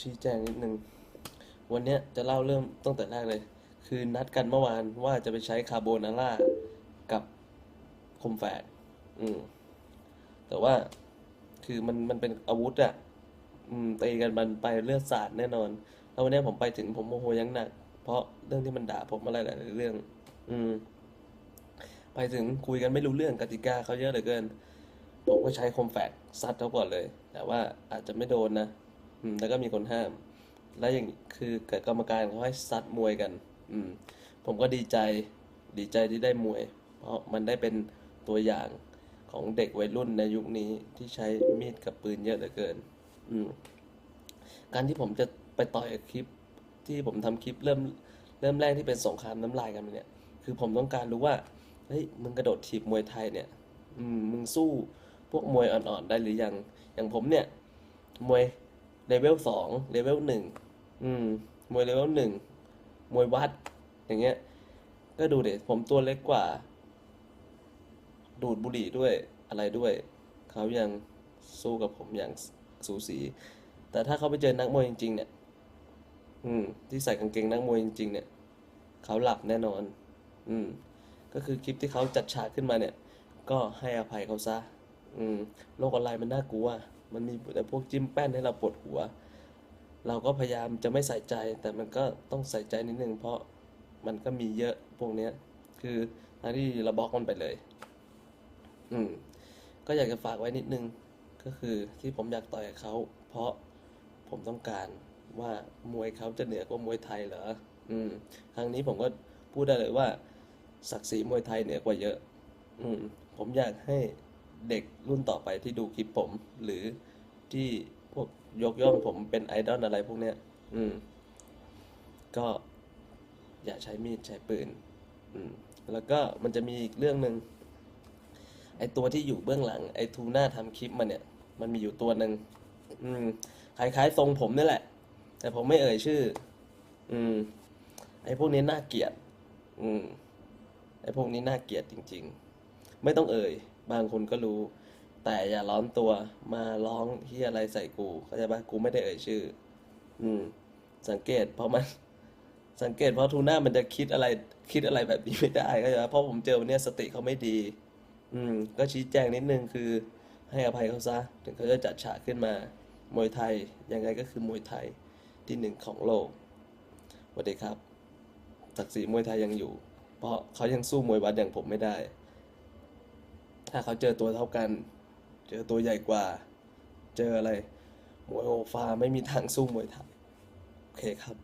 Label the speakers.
Speaker 1: ชี้แจงนิดนึง วันนี้จะเล่าเริ่มตั้งแต่แรกเลย คือนัดกันเมื่อวานว่าจะไปใช้คาโบนาร่ากับคมแฝกอืม แต่ว่าคือมันมันเป็นอาวุธอะอืมตีกันมันไปเลือดสาดแน่นอน แล้ววันนี้ผมไปถึงผมโมโหยังหนัก เพราะเรื่องที่มันด่าผมอะไรหลายเรื่อง อืม ไปถึงคุยกันไม่รู้เรื่องกติกาเขาเยอะเหลือเกิน ผมก็ใช้คมแฝกซัดเขาก่อนเลย แต่ว่าอาจจะไม่โดนนะ อืมแล้วก็มีคนห้าม แล้วอย่างคือกกรรมการเขาให้ซัดมวยกัน อืม ผมก็ดีใจดีใจที่ได้มวย เพราะมันได้เป็นตัวอย่างของเด็กวัยรุ่นในยุคนี้ที่ใช้มีดกับปืนเยอะเหลือเกิน อืม การที่ผมจะไปต่อยคลิปที่ผมทำคลิปเริ่มเริ่มแรกที่เป็นสงครามน้ำลายกันเนี่ย คือผมต้องการรู้ว่าเฮ้ยมึงกระโดดถีบมวยไทยเนี่ย อืมมึงสู้พวกมวยอ่อนๆได้หรือยัง อย่างผมเนี่ย มวย เลเวลสองเลเวลหนึ่งอืมมวยเลเวลหนึ่งมวยวัด อย่างเงี้ย ก็ดูเด็ผมตัวเล็กกว่า ดูดบุหรี่ด้วยอะไรด้วย เขายังสู้กับผมอย่างสูสี แต่ถ้าเขาไปเจอนักมวยจริง ๆ เนี่ย อืม ที่ใส่กางเกงนักมวยจริง ๆ เนี่ย เขาหลับแน่นอน อืม ก็คือคลิปที่เขาจัดฉากขึ้นมาเนี่ย ก็ให้อภัยเขาซะ อืม โลกออนไลน์มันน่ากลัว มันมีแต่พวกจิ้มแป้นให้เราปวดหัว เราก็พยายามจะไม่ใส่ใจ แต่มันก็ต้องใส่ใจนิดนึงเพราะมันก็มีเยอะพวกเนี้ย คือทางที่เราบล็อกมันไปเลย อืม ก็อยากจะฝากไว้นิดนึง ก็คือที่ผมอยากต่อยเขา เพราะผมต้องการว่ามวยเขาจะเหนือกว่ามวยไทยเหรอ อืม ครั้งนี้ผมก็พูดได้เลยว่าศักดิ์ศรีมวยไทยเหนือกว่าเยอะ อืม ผมอยากให้ เด็กรุ่นต่อไปที่ดูคลิปผม หรือที่พวกยกย่องผมเป็นไอดอลอะไรพวกเนี้ย อืม ก็อย่าใช้มีดใช้ปืน อืม แล้วก็มันจะมีอีกเรื่องหนึ่งไอตัวที่อยู่เบื้องหลัง ไอทูน่าทำคลิปมันเนี่ย มันมีอยู่ตัวหนึ่งอืมคล้ายๆทรงผมนี่แหละ แต่ผมไม่เอ่ยชื่อ อืม ไอพวกนี้น่าเกลียด อืม ไอ้พวกนี้น่าเกลียดจริง ๆ ไม่ต้องเอ่ย บางคนก็รู้ แต่อย่าร้อนตัวมาร้องที่อะไรใส่กูเข้าใจปะกูไม่ได้เอ่ยชื่อ อืม สังเกตเพราะมัน สังเกตเพราะทูน่ามันจะคิดอะไร คิดอะไรแบบนี้ไม่ได้เข้าใจปะเพราะผมเจอวันเนี้ยสติเขาไม่ดี อืม ก็ชี้แจงนิดนึงคือ ให้อภัยเขาซะถึงเขาจะจัดฉากขึ้นมามวยไทยยังไงก็คือมวยไทยที่หนึ่งของโลกสวัสดีครับศักดิ์ศรีมวยไทยยังอยู่ เพราะเขายังสู้มวยวัดอย่างผมไม่ได้ ถ้าเขาเจอตัวเท่ากัน เจอตัวใหญ่กว่า เจออะไรมวยโอฟาไม่มีทางสู้มวยไทย โอเคครับ